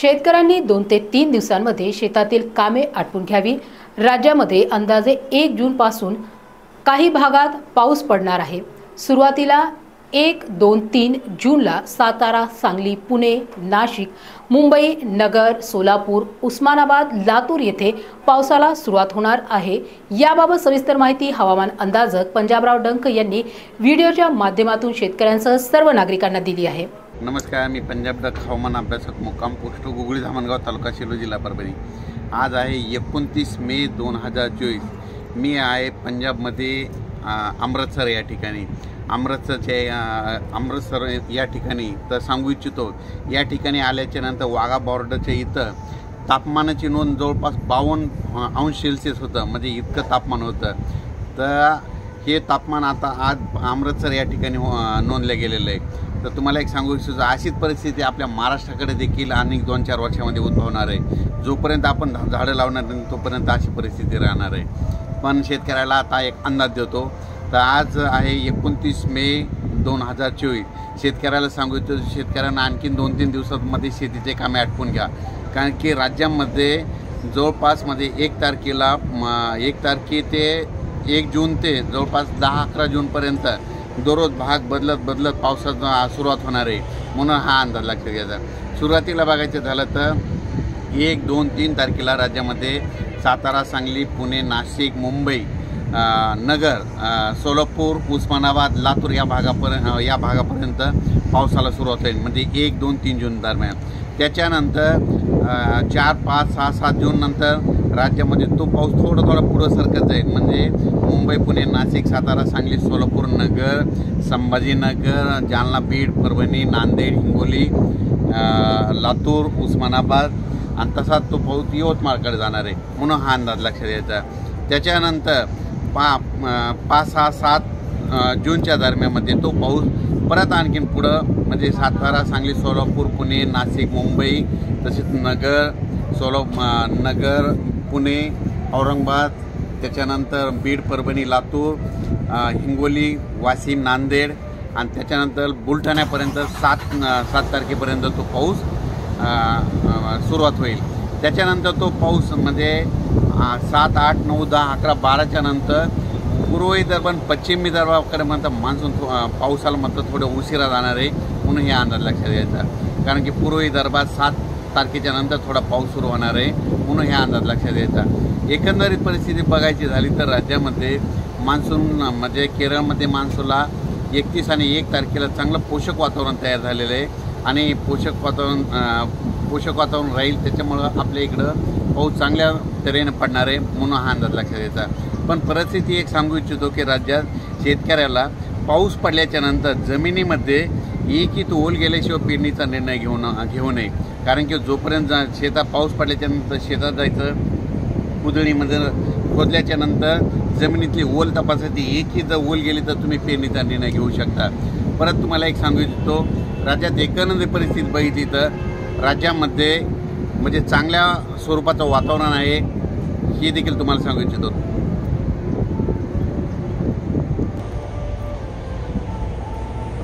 शेतकऱ्यांनी दोन ते तीन दिवसांमध्ये शेतातील कामे आटपून घ्यावी. राज्यामध्ये अंदाजे एक जूनपासून काही भागात पाऊस पडणार आहे. सुरुवातीला एक दोन तीन जूनला सातारा सांगली पुणे नाशिक मुंबई नगर सोलापूर उस्मानाबाद लातूर येथे पावसाला सुरुवात होणार आहे. याबाबत सविस्तर माहिती हवामान अंदाजक पंजाबराव डंक यांनी व्हिडिओच्या माध्यमातून शेतकऱ्यांसह सर्व नागरिकांना दिली आहे. नमस्कार मी पंजाब डक हवामान अभ्यासक मुक्काम पोस्ट गुगळी धामणगाव तालुका शिरो जिल्हा परभणी. आज आहे एकोणतीस मे दोन हजार चोवीस. मी आहे पंजाबमध्ये अमृतसर या ठिकाणी. अमृतसरच्या अमृतसर या ठिकाणी तर सांगू इच्छितो या ठिकाणी आल्याच्यानंतर वाघा बॉर्डरच्या इथं तापमानाची नोंद जवळपास बावन्न अंश सेल्सिअस होतं. म्हणजे इतकं तापमान होतं. तर हे तापमान आता आज अमृतसर या ठिकाणी नोंदलं गेलेलं आहे. तर तुम्हाला एक सांगू इच्छितो अशीच परिस्थिती आपल्या महाराष्ट्राकडे देखील अनेक दोन चार वर्षामध्ये उद्भवणार आहे. जोपर्यंत आपण झाडं लावणार नाही तोपर्यंत अशी परिस्थिती राहणार आहे. पण शेतकऱ्याला आता एक अंदाज देतो तर आज आहे एकोणतीस मे दोन हजार चोवीस. शेतकऱ्याला सांगू इच्छितो शेतकऱ्यांना आणखीन दोन तीन दिवसांमध्ये शेतीचे कामे आटपून घ्या. कारण की राज्यामध्ये जवळपासमध्ये एक तारखेला एक तारखे ते एक जून ते जवळपास दहा अकरा जूनपर्यंत दररोज भाग बदलत बदलत पावसाचा सुरुवात होणार आहे म्हणून हा अंदाज लक्षात घ्यायचा सुरुवातीला बघायचं झालं तर एक दोन तीन तारखेला राज्यामध्ये सातारा सांगली पुणे नाशिक मुंबई नगर सोलापूर उस्मानाबाद लातूर या भागापर्यंत या भागापर्यंत पावसाला सुरुवात होईल. म्हणजे एक दोन तीन जून दरम्यान. त्याच्यानंतर चार पाच सहा सात जून नंतर राज्यामध्ये तो पाऊस थोडा थोडा पुढं सरकत जाईल. म्हणजे मुंबई पुणे नाशिक सातारा सांगली सोलापूर नगर संभाजीनगर जालना बीड परभणी नांदेड हिंगोली लातूर उस्मानाबाद आणि तसाच तो पाऊस यवतमाळकडे जाणार आहे. म्हणून हा अंदाज लक्षात द्यायचा त्याच्यानंतर पा पाच सहा सात जूनच्या दरम्यानमध्ये तो पाऊस परत आणखीन पुढं म्हणजे सातारा सांगली सोलापूर पुणे नाशिक मुंबई तसेच नगर सोला नगर पुणे औरंगाबाद त्याच्यानंतर बीड परभणी लातूर हिंगोली वाशिम नांदेड आणि त्याच्यानंतर बुलढाण्यापर्यंत सात सात तारखेपर्यंत तो पाऊस सुरुवात होईल. त्याच्यानंतर तो पाऊस म्हणजे सात आठ नऊ दहा अकरा बाराच्या नंतर पूर्व विदर्भ पश्चिम विदर्भाकडे म्हणतात मान्सून पावसाला म्हणतं थोडं उशिरा जाणार आहे म्हणून हे अंदाज लक्षात घ्यायचा. कारण की पूर्व विदर्भात सात तारखेच्या नंतर थोडा पाऊस सुरू होणार आहे. म्हणून हे अंदाज लक्षात घ्यायचा एकंदरीत परिस्थिती बघायची झाली तर राज्यामध्ये मान्सून म्हणजे केरळमध्ये मान्सूनला एकतीस आणि एक तारखेला चांगलं पोषक वातावरण तयार झालेलं आहे. आणि पोषक वातावरण पोषक वातावरण राहील त्याच्यामुळं आपल्या इकडं पाऊस चांगल्या तऱ्हेनं पडणार आहे म्हणून हा अंदाज लक्षात घ्यायचा पण परिस्थिती एक सांगू इच्छितो की राज्यात शेतकऱ्याला पाऊस पडल्याच्या नंतर जमिनीमध्ये एकही ओल गेल्याशिवाय पेरणीचा निर्णय घेऊ न घेऊ नये. कारण की जोपर्यंत जा- शेतात पाऊस पडल्याच्यानंतर शेतात जायचं कुदळीमध्ये खोदल्याच्या नंतर जमिनीतली ओल तपासायची. एकही जर ओल गेली तर तुम्ही पेरणीचा निर्णय घेऊ शकता. परत तुम्हाला एक सांगू इच्छितो राज्यात एकंदरीत परिस्थिती बघितली तर राज्यामध्ये म्हणजे चांगल्या स्वरूपाचं वातावरण आहे हे देखील तुम्हाला सांगू इच्छितो.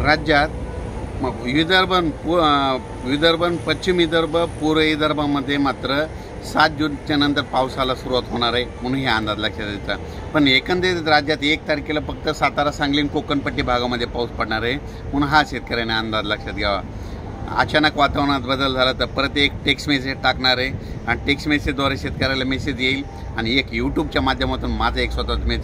राज्यात विदर्भ आणि पू- विदर्भ पश्चिम विदर्भ पूर्व विदर्भामध्ये मात्र सात जूनच्या नंतर पावसाला सुरुवात होणार आहे म्हणून हे अंदाज लक्षात द्यायचा पण एकंदरीत राज्यात एक तारखेला फक्त सातारा सांगली आणि कोकणपट्टी भागामध्ये पाऊस पडणार आहे म्हणून हा शेतकऱ्याने अंदाज लक्षात घ्यावा अचानक वातावरणात बदल झाला तर परत एक टेक्स्ट मेसेज टाकणार आहे आणि टेक्स्ट मेसेजद्वारे शेतकऱ्याला मेसेज येईल आणि एक यूट्यूबच्या माध्यमातून माझा एक स्वतःच मेसेज